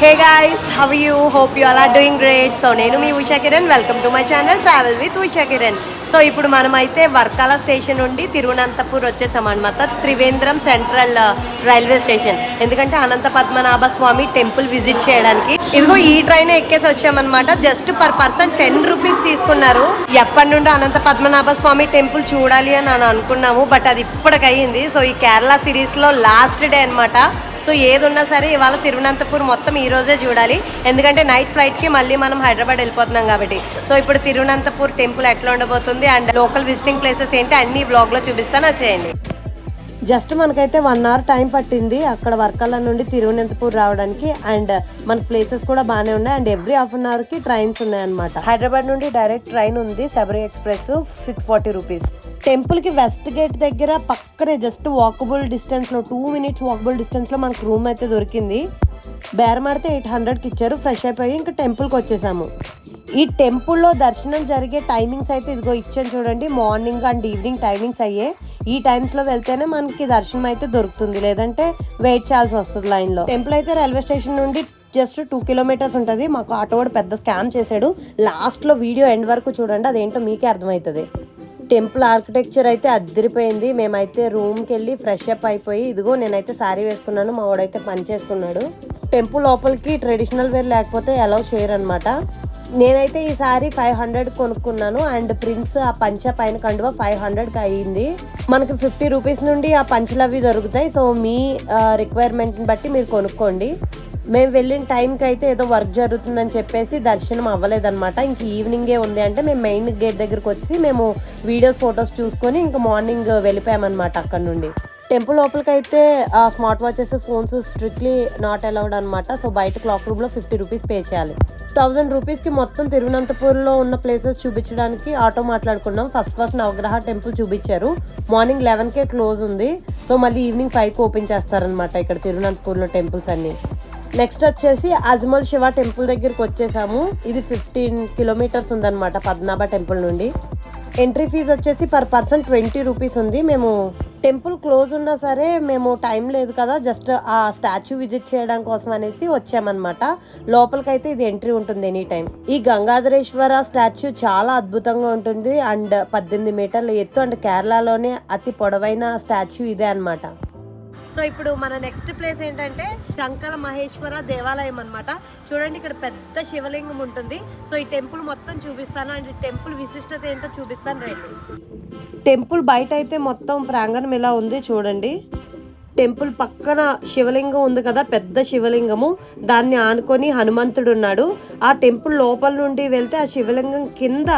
hey guys how you hope you all doing great so నేను మీ Usha Kiran welcome to my channel travel with Usha Kiran so ఇప్పుడు మనమైతే Varkala station నుండి తిరువనంతపూర్ వచ్చేసాం అనమాట Trivandrum central railway station. ఎందుకంటే అనంత Padmanabha Swamy temple visit చేయడానికి. ఇదిగో ఈ ట్రైన్ ఎక్కేసి వచ్చామన్నమాట. Just per person ten rupees తీసుకున్నారు. ఎప్పటి నుండి అనంత పద్మనాభ స్వామి టెంపుల్ చూడాలి అని అనుకున్నాము బట్ అది ఇప్పటికయ్యింది. సో ఈ కేరళ సిరీస్లో లాస్ట్ డే అన్నమాట. సో ఏది ఉన్నా సరే ఇవాళ తిరువనంతపూర్ మొత్తం ఈ రోజే చూడాలి. ఎందుకంటే నైట్ ఫ్లైట్కి మళ్ళీ మనం హైదరాబాద్ వెళ్ళిపోతున్నాం కాబట్టి. సో ఇప్పుడు తిరువనంతపూర్ టెంపుల్ ఎట్లా ఉండబోతుంది అండ్ లోకల్ విజిటింగ్ ప్లేసెస్ ఏంటి అన్ని బ్లాగ్లో చూపిస్తాను. వచ్చేయండి జస్ట్ మనకైతే వన్ అవర్ టైం పట్టింది అక్కడ వర్కల నుండి తిరువనంతపూర్ రావడానికి అండ్ మన ప్లేసెస్ కూడా బాగానే ఉన్నాయి అండ్ ఎవ్రీ హాఫ్ అన్ అవర్కి ట్రైన్స్ ఉన్నాయి అనమాట హైదరాబాద్ నుండి డైరెక్ట్ ట్రైన్ ఉంది Sabari express six forty rupees టెంపుల్కి వెస్ట్ గేట్ దగ్గర పక్కనే జస్ట్ వాకబుల్ డిస్టెన్స్లో టూ మినిట్స్ వాకబుల్ డిస్టెన్స్లో మనకు రూమ్ అయితే దొరికింది. బేరమాడితే ఎయిట్ హండ్రెడ్కి ఇచ్చారు ఫ్రెష్ అయిపోయి ఇంకా టెంపుల్కి వచ్చేసాము. ఈ టెంపుల్లో దర్శనం జరిగే టైమింగ్స్ అయితే ఇదిగో ఇచ్చాను చూడండి. మార్నింగ్ అండ్ ఈవినింగ్ టైమింగ్స్ అయ్యే. ఈ టైమ్స్లో వెళ్తేనే మనకి దర్శనం అయితే దొరుకుతుంది. లేదంటే వెయిట్ చేయాల్సి వస్తుంది లైన్లో టెంపుల్ అయితే రైల్వే స్టేషన్ నుండి జస్ట్ టూ కిలోమీటర్స్ ఉంటుంది. మాకు ఆటోవాడు పెద్ద స్కామ్ చేశాడు. లాస్ట్లో వీడియో ఎండ్ వరకు చూడండి. అదేంటో మీకే అర్థమవుతుంది. టెంపుల్ ఆర్కిటెక్చర్ అయితే అద్దరిపోయింది. మేమైతే రూమ్కి వెళ్ళి ఫ్రెష్ అప్ అయిపోయి ఇదిగో నేనైతే శారీ వేసుకున్నాను మా వాడైతే పని చేసుకున్నాడు టెంపుల్ లోపలికి ట్రెడిషనల్ వేర్ లేకపోతే అలౌ చేయరు అనమాట నేనైతే ఈ సారీ ఫైవ్ హండ్రెడ్ కొనుక్కున్నాను అండ్ ప్రిన్స్ ఆ పంచ పైన కండువ ఫైవ్ హండ్రెడ్కి అయ్యింది మనకి ఫిఫ్టీ రూపీస్ నుండి ఆ పంచలు అవి దొరుకుతాయి. సో మీ రిక్వైర్మెంట్ని బట్టి మీరు కొనుక్కోండి. మేము వెళ్ళిన టైంకి అయితే ఏదో వర్క్ జరుగుతుందని చెప్పేసి దర్శనం అవ్వలేదన్నమాట. ఇంక ఈవినింగే ఉంది అంటే మేము మెయిన్ గేట్ దగ్గరకు వచ్చి మేము వీడియోస్ ఫొటోస్ చూసుకొని ఇంకా మార్నింగ్ వెళ్ళిపోయామన్నమాట అక్కడ నుండి. టెంపుల్ లోపలికి అయితే smart watches phones strictly not allowed అనమాట సో బయట క్లాక్ రూమ్లో ఫిఫ్టీ రూపీస్ పే చేయాలి. థౌజండ్ రూపీస్కి మొత్తం తిరువనంతపూర్లో ఉన్న ప్లేసెస్ చూపించడానికి ఆటో మాట్లాడుకున్నాం. ఫస్ట్ ఫస్ట్ నవగ్రహ టెంపుల్ చూపించారు. మార్నింగ్ లెవెన్కే క్లోజ్ ఉంది. సో మళ్ళీ ఈవినింగ్ ఫైవ్కి ఓపెన్ చేస్తారనమాట ఇక్కడ తిరువనంతపూర్లో టెంపుల్స్ అన్నీ. నెక్స్ట్ వచ్చేసి అజ్మల్ శివ టెంపుల్ దగ్గరికి వచ్చేసాము. ఇది ఫిఫ్టీన్ కిలోమీటర్స్ ఉందన్నమాట పద్మనాభ టెంపుల్ నుండి. ఎంట్రీ ఫీజు వచ్చేసి పర్ పర్సన్ ట్వంటీ రూపీస్ ఉంది. మేము టెంపుల్ క్లోజ్ ఉన్నా సరే మేము టైం లేదు కదా జస్ట్ ఆ స్టాచ్యూ విజిట్ చేయడం కోసం అనేసి వచ్చామన్నమాట. లోపలికైతే ఇది ఎంట్రీ ఉంటుంది ఎనీ టైం ఈ గంగాధరేశ్వర స్టాచ్యూ చాలా అద్భుతంగా ఉంటుంది. అండ్ పద్దెనిమిది మీటర్ల ఎత్తు అండ్ కేరళలోనే అతి పొడవైన స్టాచ్యూ ఇదే అన్నమాట. సో ఇప్పుడు మన నెక్స్ట్ ప్లేస్ ఏంటంటే శంకర మహేశ్వర దేవాలయం అన్నమాట. చూడండి ఇక్కడ పెద్ద శివలింగం ఉంటుంది. సో ఈ టెంపుల్ మొత్తం చూపిస్తాను. అండ్ టెంపుల్ విశిష్టత ఏంటో చూపిస్తాను రండి. టెంపుల్ బయట అయితే మొత్తం ప్రాంగణం ఇలా ఉంది చూడండి. టెంపుల్ పక్కన శివలింగం ఉంది కదా పెద్ద శివలింగము. దాన్ని ఆనుకొని హనుమంతుడు ఉన్నాడు. ఆ టెంపుల్ లోపల నుండి వెళ్తే ఆ శివలింగం కింద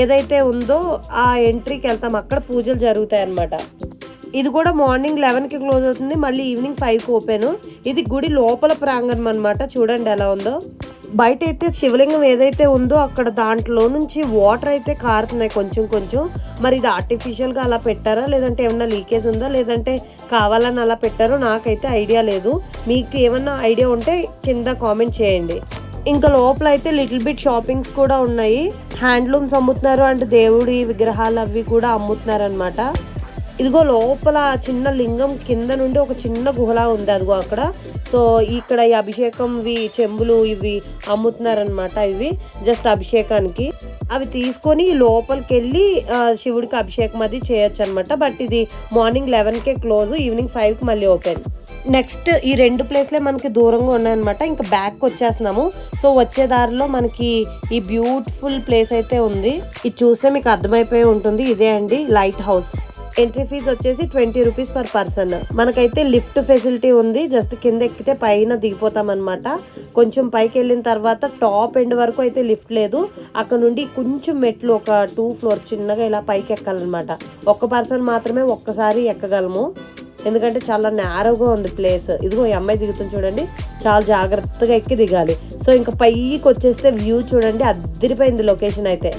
ఏదైతే ఉందో ఆ ఎంట్రీకి వెళ్తాం. అక్కడ పూజలు జరుగుతాయి అన్నమాట ఇది కూడా మార్నింగ్ లెవెన్కి క్లోజ్ అవుతుంది మళ్ళీ ఈవినింగ్ ఫైవ్కి ఓపెన్. ఇది గుడి లోపల ప్రాంగణం అనమాట చూడండి ఎలా ఉందో. బయట అయితే శివలింగం ఏదైతే ఉందో అక్కడ దాంట్లో నుంచి వాటర్ అయితే కారుతున్నాయి కొంచెం కొంచెం. మరి ఇది ఆర్టిఫిషియల్గా అలా పెట్టారా లేదంటే ఏమన్నా లీకేజ్ ఉందా లేదంటే కావాలని అలా పెట్టారో నాకైతే ఐడియా లేదు. మీకు ఏమన్నా ఐడియా ఉంటే కింద కామెంట్ చేయండి. ఇంకా లోపల అయితే లిటిల్ బిట్ షాపింగ్స్ కూడా ఉన్నాయి. హ్యాండ్లూమ్స్ అమ్ముతున్నారు అండ్ దేవుడి విగ్రహాలు అవి కూడా అమ్ముతున్నారు అనమాట ఇదిగో లోపల చిన్న లింగం కింద నుండి ఒక చిన్న గుహలా ఉంది అదిగో అక్కడ. సో ఇక్కడ ఈ అభిషేకం ఇవి చెంబులు ఇవి అమ్ముతున్నారనమాట ఇవి జస్ట్ అభిషేకానికి. అవి తీసుకొని లోపలికి వెళ్ళి శివుడికి అభిషేకం అది చేయొచ్చు అనమాట బట్ ఇది మార్నింగ్ లెవెన్కే క్లోజ్ ఈవినింగ్ ఫైవ్కి మళ్ళీ ఓపెన్. నెక్స్ట్ ఈ రెండు ప్లేస్లే మనకి దూరంగా ఉన్నాయన్నమాట. ఇంకా బ్యాక్ వచ్చేస్తున్నాము. సో వచ్చే దారిలో మనకి ఈ బ్యూటిఫుల్ ప్లేస్ అయితే ఉంది. ఇది చూస్తే మీకు అర్థమైపోయి ఉంటుంది. ఇదే అండి లైట్ హౌస్. ఎంట్రీ ఫీజు వచ్చేసి ట్వంటీ రూపీస్ పర్ పర్సన్ మనకైతే లిఫ్ట్ ఫెసిలిటీ ఉంది. జస్ట్ కింద ఎక్కితే పైన దిగిపోతాం అనమాట కొంచెం పైకి వెళ్ళిన తర్వాత టాప్ ఎండ్ వరకు అయితే లిఫ్ట్ లేదు. అక్కడ నుండి కొంచెం మెట్లు ఒక టూ ఫ్లోర్ చిన్నగా ఇలా పైకి ఎక్కాలన్నమాట. ఒక్క పర్సన్ మాత్రమే ఒక్కసారి ఎక్కగలము. ఎందుకంటే చాలా నేరోగా ఉంది ప్లేస్ ఇదిగో ఈ అమ్మాయి దిగుతుంది చూడండి. చాలా జాగ్రత్తగా ఎక్కి దిగాలి. సో ఇంకా పైకి వచ్చేస్తే వ్యూ చూడండి. అద్దరిపోయింది లొకేషన్ అయితే.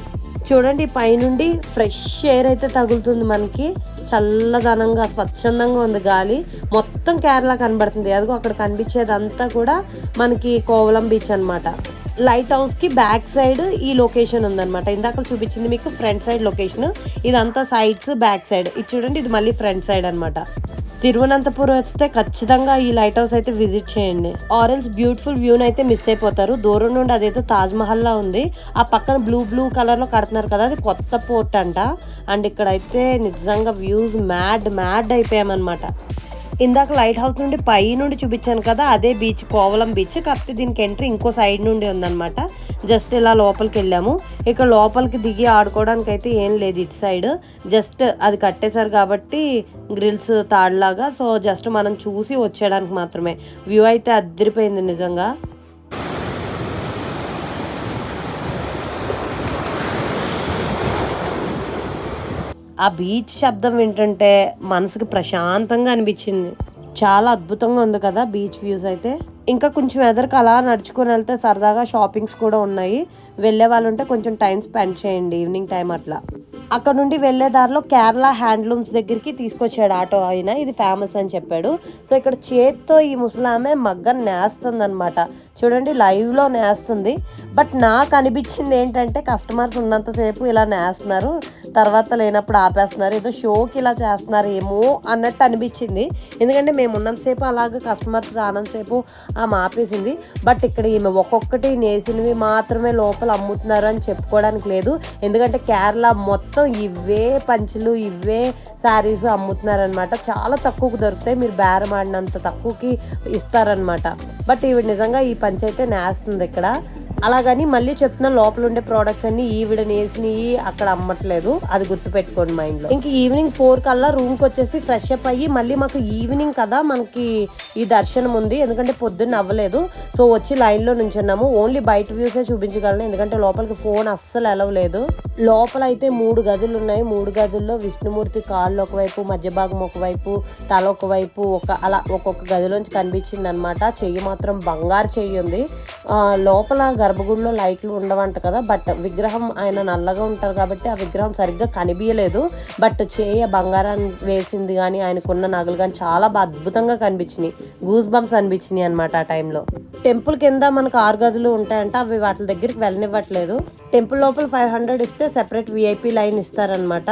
చూడండి పైనుండి ఫ్రెష్ ఎయిర్ అయితే తగులుతుంది మనకి. చల్లదనంగా స్వచ్ఛందంగా ఉంది గాలి. మొత్తం కేరళ కనబడుతుంది. అదిగో అక్కడ కనిపించేదంతా కూడా మనకి కోవలం బీచ్ అన్నమాట. లైట్ హౌస్కి బ్యాక్ సైడ్ ఈ లొకేషన్ ఉందన్నమాట. ఇందాక చూపించింది మీకు ఫ్రంట్ సైడ్ లొకేషన్ ఇదంతా సైడ్స్ బ్యాక్ సైడ్ ఇది చూడండి ఇది మళ్ళీ ఫ్రంట్ సైడ్ అన్నమాట. తిరువనంతపురం వస్తే ఖచ్చితంగా ఈ లైట్ హౌస్ అయితే విజిట్ చేయండి. ఆరెంజ్ బ్యూటిఫుల్ వ్యూని అయితే మిస్ అయిపోతారు. దూరం నుండి అదైతే తాజ్ మహల్ లా ఉంది. ఆ పక్కన బ్లూ బ్లూ కలర్లో కడుతున్నారు కదా అది కొత్త పోర్ట్ అంట. అండ్ ఇక్కడైతే నిజంగా వ్యూస్ మ్యాడ్ మ్యాడ్ అయిపోయామన్నమాట. ఇందాక లైట్ హౌస్ నుండి పై నుండి చూపించాను కదా అదే బీచ్ కోవలం బీచ్. కాకపోతే దీనికి ఎంట్రీ ఇంకో సైడ్ నుండి ఉందన్నమాట. జస్ట్ ఇలా లోపలికి వెళ్ళాము. ఇక్కడ లోపలికి దిగి ఆడుకోవడానికి అయితే ఏం లేదు ఇటు సైడ్. జస్ట్ అది కట్టేశారు కాబట్టి గ్రిల్స్ తాడులాగా. సో జస్ట్ మనం చూసి వచ్చేయడానికి మాత్రమే. వ్యూ అయితే అద్దరిపోయింది నిజంగా. ఆ బీచ్ శబ్దం వింటుంటే మనసుకు ప్రశాంతంగా అనిపించింది. చాలా అద్భుతంగా ఉంది కదా బీచ్ వ్యూస్ అయితే. ఇంకా కొంచెం ఎదరికి అలా నడుచుకొని వెళ్తే సరదాగా షాపింగ్స్ కూడా ఉన్నాయి. వెళ్ళే వాళ్ళు ఉంటే కొంచెం టైం స్పెండ్ చేయండి ఈవినింగ్ టైం అట్లా. అక్కడ నుండి వెళ్ళే దారిలో కేరళ హ్యాండ్లూమ్స్ దగ్గరికి తీసుకొచ్చాడు ఆటో ఆయన. ఇది ఫేమస్ అని చెప్పాడు. సో ఇక్కడ చేత్తో ఈ ముసలామె మగ్గం నేస్తుంది అనమాట చూడండి లైవ్లో నేస్తుంది. బట్ నాకు అనిపించింది ఏంటంటే కస్టమర్స్ ఉన్నంతసేపు ఇలా నేస్తున్నారు. తర్వాత లేనప్పుడు ఆపేస్తున్నారు. ఏదో షోకి ఇలా చేస్తున్నారు ఏమో అన్నట్టు అనిపించింది. ఎందుకంటే మేము ఉన్నంతసేపు అలాగే కస్టమర్స్ రానంతసేపు ఆమె ఆపేసింది. బట్ ఇక్కడ ఈమె ఒక్కొక్కటి నేసినవి మాత్రమే లోపల అమ్ముతున్నారు అని చెప్పుకోవడానికి లేదు. ఎందుకంటే కేరళ మొత్తం ఇవే పంచులు ఇవే శారీస్ అమ్ముతున్నారనమాట చాలా తక్కువకు దొరుకుతాయి. మీరు బేరం ఆడినంత తక్కువకి ఇస్తారనమాట బట్ ఇవి నిజంగా ఈ పంచ్ అయితే నేస్తుంది ఇక్కడ. అలాగని మళ్ళీ చెప్తున్నా లోపల ఉండే ప్రోడక్ట్స్ అన్ని ఈవిడ నేసినవి అక్కడ అమ్మట్లేదు. అది గుర్తుపెట్టుకోండి మైండ్లో. ఇంక ఈవినింగ్ ఫోర్ కల్లా రూమ్కి వచ్చేసి ఫ్రెష్ అప్ అయ్యి మళ్ళీ మాకు ఈవినింగ్ కదా మనకి ఈ దర్శనం ఉంది. ఎందుకంటే పొద్దున్న అవ్వలేదు. సో వచ్చి లైన్లో నుంచున్నాము. ఓన్లీ బయట వ్యూసే చూపించగలను. ఎందుకంటే లోపలికి ఫోన్ అస్సలు ఎలవ్ లేదు. లోపల అయితే మూడు గదులు ఉన్నాయి మూడు గదుల్లో విష్ణుమూర్తి కాళ్ళు ఒకవైపు మధ్య భాగం ఒకవైపు తల ఒకవైపు ఒక అలా ఒక్కొక్క గదిలోంచి కనిపించింది అనమాట చెయ్యి మాత్రం బంగారు చెయ్యి ఉంది. లోపల లోపల గర్భగుడిలో లైట్లు ఉండవంట కదా బట్ విగ్రహం ఆయన నల్లగా ఉంటారు కాబట్టి ఆ విగ్రహం సరిగ్గా కనిపించలేదు బట్ చేయ బంగారం వేసింది కానీ ఆయనకున్న నగలు కానీ చాలా బాగా అద్భుతంగా కనిపించినాయి. గూస్ బంప్స్ అనిపించినాయి అనమాట ఆ టైంలో టెంపుల్ కింద మనకు ఆరు గదులు ఉంటాయంట అవి వాటి దగ్గరికి వెళ్ళనివ్వట్లేదు. టెంపుల్ లోపల ఫైవ్ హండ్రెడ్ ఇస్తే సెపరేట్ విఐపి లైన్ ఇస్తారనమాట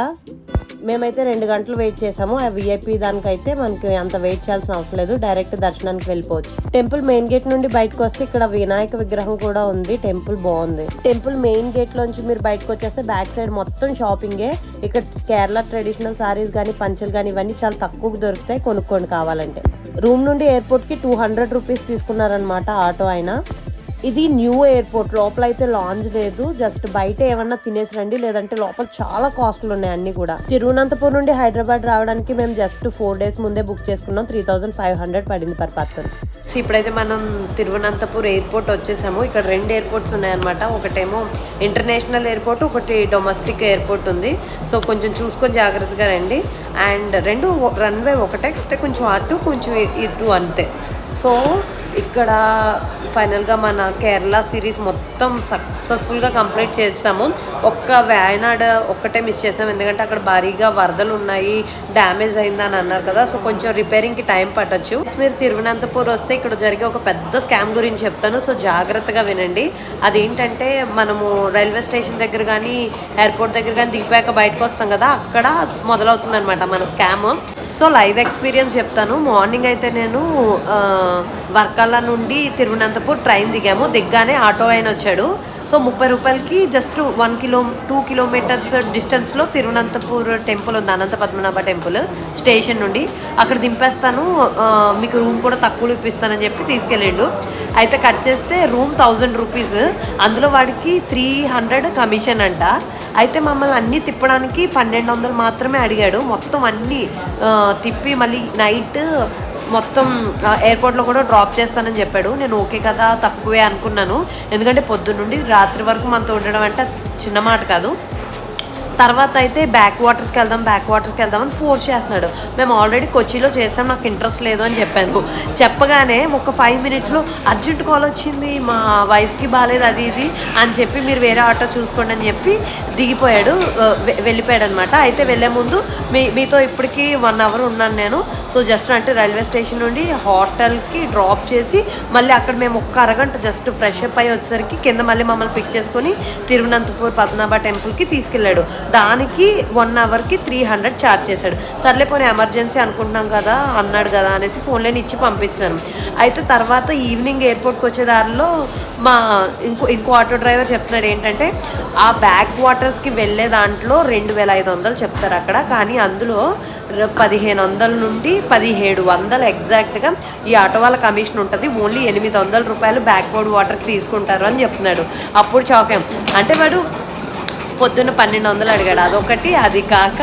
మేమైతే రెండు గంటలు వెయిట్ చేసాము ఆ విఐపి దానికైతే మనకి అంత వెయిట్ చేయాల్సిన అవసరం లేదు. డైరెక్ట్ దర్శనానికి వెళ్ళిపోవచ్చు. టెంపుల్ మెయిన్ గేట్ నుండి బయటకు వస్తే ఇక్కడ వినాయక విగ్రహం కూడా ఉంది. టెంపుల్ బాగుంది. టెంపుల్ మెయిన్ గేట్ లోంచి మీరు బయటకు వచ్చేస్తే బ్యాక్ సైడ్ మొత్తం షాపింగే. ఇక్కడ కేరళ ట్రెడిషనల్ సారీస్ కానీ పంచలు కానీ ఇవన్నీ చాలా తక్కువకు దొరుకుతాయి. కొనుక్కోండి కావాలంటే. రూమ్ నుండి ఎయిర్పోర్ట్కి టూ హండ్రెడ్ రూపీస్ తీసుకున్నారనమాట ఆటో అయినా. ఇది న్యూ ఎయిర్పోర్ట్. లోపల అయితే లాంజ్ లేదు. జస్ట్ బయట ఏమన్నా తినేసి రండి. లేదంటే లోపల చాలా కాస్ట్లు ఉన్నాయి అన్ని కూడా. తిరువనంతపురం నుండి హైదరాబాద్ రావడానికి మేము జస్ట్ ఫోర్ డేస్ ముందే బుక్ చేసుకున్నాం. త్రీ థౌసండ్ ఫైవ్ హండ్రెడ్ పడింది పర్ పర్సన్ సో ఇప్పుడైతే మనం తిరువనంతపూర్ ఎయిర్పోర్ట్ వచ్చేసాము. ఇక్కడ రెండు ఎయిర్పోర్ట్స్ ఉన్నాయన్నమాట. ఒకటేమో ఇంటర్నేషనల్ ఎయిర్పోర్ట్ ఒకటి డొమెస్టిక్ ఎయిర్పోర్ట్ ఉంది. సో కొంచెం చూసుకొని జాగ్రత్తగా రండి. అండ్ రెండు రన్వే ఒకటే కొంచెం అటు కొంచెం ఇటు అంతే. సో ఇక్కడ ఫైనల్గా మన కేరళ సిరీస్ మొత్తం సక్సెస్ఫుల్గా కంప్లీట్ చేస్తాము ఒక్క వయనాడ్ ఒక్కటే మిస్ చేసాం. ఎందుకంటే అక్కడ భారీగా వరదలు ఉన్నాయి డ్యామేజ్ అయిందని అన్నారు కదా. సో కొంచెం రిపేరింగ్కి టైం పట్టొచ్చు. మీరు తిరువనంతపూర్ వస్తే ఇక్కడ జరిగే ఒక పెద్ద స్కామ్ గురించి చెప్తాను. సో జాగ్రత్తగా వినండి. అదేంటంటే మనము రైల్వే స్టేషన్ దగ్గర కానీ ఎయిర్పోర్ట్ దగ్గర కానీ దిగిపోయాక బయటకు వస్తాం కదా. అక్కడ మొదలవుతుంది అనమాట మన స్కామ్ సో లైవ్ ఎక్స్పీరియన్స్ చెప్తాను. మార్నింగ్ అయితే నేను ఆ, వర్కల నుండి తిరువనంతపూర్ ట్రైన్ దిగాము. దిగ్గానే ఆటో ఆయన వచ్చాడు. సో ముప్పై రూపాయలకి just one kilo two kilometres డిస్టెన్స్లో తిరువనంతపూర్ టెంపుల్ ఉంది అనంత పద్మనాభ టెంపుల్ స్టేషన్ నుండి. అక్కడ దింపేస్తాను మీకు రూమ్ కూడా తక్కువలో ఇప్పిస్తానని చెప్పి తీసుకెళ్ళిండు. అయితే కట్ చేస్తే రూమ్ థౌజండ్ రూపీస్ అందులో వాడికి త్రీ హండ్రెడ్ కమిషన్ అంట. అయితే మమ్మల్ని అన్నీ తిప్పడానికి పన్నెండు వందలు మాత్రమే అడిగాడు. మొత్తం అన్నీ తిప్పి మళ్ళీ నైట్ మొత్తం ఎయిర్పోర్ట్లో కూడా డ్రాప్ చేస్తానని చెప్పాడు. నేను ఓకే కదా తక్కువే అనుకున్నాను. ఎందుకంటే పొద్దున్న నుండి రాత్రి వరకు మనతో ఉండడం అంటే చిన్న మాట కాదు. తర్వాత అయితే బ్యాక్ వాటర్స్కి వెళ్దాం బ్యాక్ వాటర్స్కి వెళ్దాం అని ఫోర్స్ చేస్తున్నాడు. మేము ఆల్రెడీ కొచ్చిలో చేసాం నాకు ఇంట్రెస్ట్ లేదు అని చెప్పాను. చెప్పగానే ఒక ఫైవ్ మినిట్స్లో అర్జెంట్ కాల్ వచ్చింది మా వైఫ్కి బాగాలేదు అది ఇది అని చెప్పి మీరు వేరే ఆటో చూసుకోండి అని చెప్పి దిగిపోయాడు వెళ్ళిపోయాడు అనమాట అయితే వెళ్ళే ముందు మీ మీతో ఇప్పటికీ వన్ అవర్ ఉన్నాను నేను. సో జస్ట్ అంటే రైల్వే స్టేషన్ నుండి హోటల్కి డ్రాప్ చేసి మళ్ళీ అక్కడ మేము ఒక్క అరగంట జస్ట్ ఫ్రెష్ అప్ అయ్యి వచ్చేసరికి కింద మళ్ళీ మమ్మల్ని పిక్ చేసుకొని తిరువనంతపూర్ పద్మనాభ టెంపుల్కి తీసుకెళ్ళాడు. దానికి వన్ అవర్కి త్రీ హండ్రెడ్ ఛార్జ్ చేశాడు. సర్లే పోనీ ఎమర్జెన్సీ అనుకుంటున్నాం కదా అన్నాడు కదా అనేసి ఫోన్లోని ఇచ్చి పంపించాను. అయితే తర్వాత ఈవినింగ్ ఎయిర్పోర్ట్కి వచ్చే దారిలో మా ఇంకో ఇంకో ఆటో డ్రైవర్ చెప్తున్నాడు ఏంటంటే ఆ బ్యాక్ వాటర్స్కి వెళ్ళే దాంట్లో రెండు వేల ఐదు వందలు చెప్తారు అక్కడ. కానీ అందులో పదిహేను వందల నుండి పదిహేడు వందలు ఎగ్జాక్ట్గా ఈ ఆటో వాళ్ళ కమిషన్ ఉంటుంది. ఓన్లీ ఎనిమిది వందల రూపాయలు బ్యాక్వర్డ్ వాటర్కి తీసుకుంటారు అని చెప్తున్నాడు. అప్పుడు చౌకం అంటే వాడు పొద్దున్న పన్నెండు వందలు అడిగాడు. అదొకటి అది కాక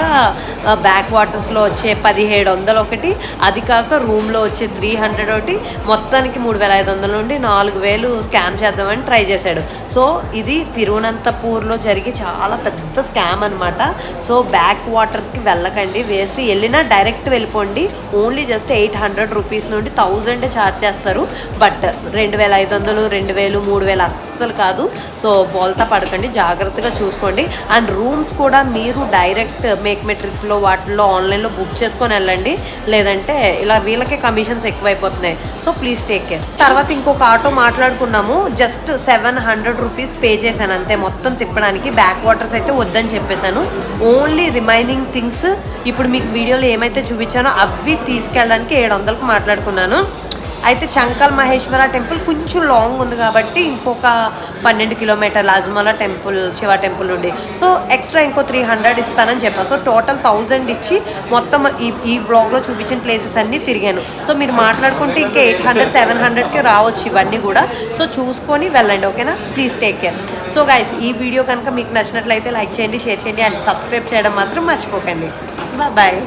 బ్యాక్ వాటర్స్లో వచ్చే పదిహేడు వందలు ఒకటి అది కాక రూమ్లో వచ్చే త్రీ హండ్రెడ్ ఒకటి మొత్తానికి మూడు వేల ఐదు వందల నుండి నాలుగు వేలు స్కామ్ చేద్దామని ట్రై చేశాడు. సో ఇది తిరువనంతపూర్లో జరిగే చాలా పెద్ద స్కామ్ అనమాట సో బ్యాక్ వాటర్స్కి వెళ్ళకండి. వేస్ట్ వెళ్ళినా డైరెక్ట్ వెళ్ళిపోండి. Only just eight hundred rupees నుండి థౌజండ్ ఛార్జ్ చేస్తారు. బట్ రెండు వేల ఐదు వందలు రెండు వేలు మూడు వేలు అస్సలు కాదు. సో బోల్తా పడకండి. జాగ్రత్తగా చూసుకోండి. అండ్ రూమ్స్ కూడా మీరు డైరెక్ట్ మేక్ మై ట్రిప్లో వాటిల్లో ఆన్లైన్లో బుక్ చేసుకొని వెళ్ళండి. లేదంటే ఇలా వీళ్ళకే కమిషన్స్ ఎక్కువైపోతున్నాయి. So please take care. తర్వాత ఇంకొక ఆటో మాట్లాడుకున్నాము. Just seven hundred rupees pay చేశాను అంతే. మొత్తం తిప్పడానికి బ్యాక్ వాటర్స్ అయితే వద్దని చెప్పేశాను. ఓన్లీ రిమైనింగ్ థింగ్స్ ఇప్పుడు మీకు వీడియోలో ఏమైతే చూపించానో అవి తీసుకెళ్ళడానికి ఏడు వందలకు మాట్లాడుకున్నాను. అయితే చంకల్ మహేశ్వర టెంపుల్ కొంచెం లాంగ్ ఉంది కాబట్టి ఇంకొక పన్నెండు కిలోమీటర్ల అజ్మల టెంపుల్ శివ టెంపుల్ నుండి. సో ఎక్స్ట్రా ఇంకో త్రీ హండ్రెడ్ ఇస్తానని చెప్పాను సో టోటల్ థౌజండ్ ఇచ్చి మొత్తం ఈ ఈ బ్లాగ్లో చూపించిన ప్లేసెస్ అన్నీ తిరిగాను. సో మీరు మాట్లాడుకుంటే ఇంకా ఎయిట్ హండ్రెడ్ సెవెన్ హండ్రెడ్కి రావచ్చు ఇవన్నీ కూడా. సో చూసుకొని వెళ్ళండి ఓకేనా please take care so guys ఈ వీడియో కనుక మీకు నచ్చినట్లయితే లైక్ చేయండి షేర్ చేయండి అండ్ సబ్స్క్రైబ్ చేయడం మాత్రం మర్చిపోకండి. బాయ్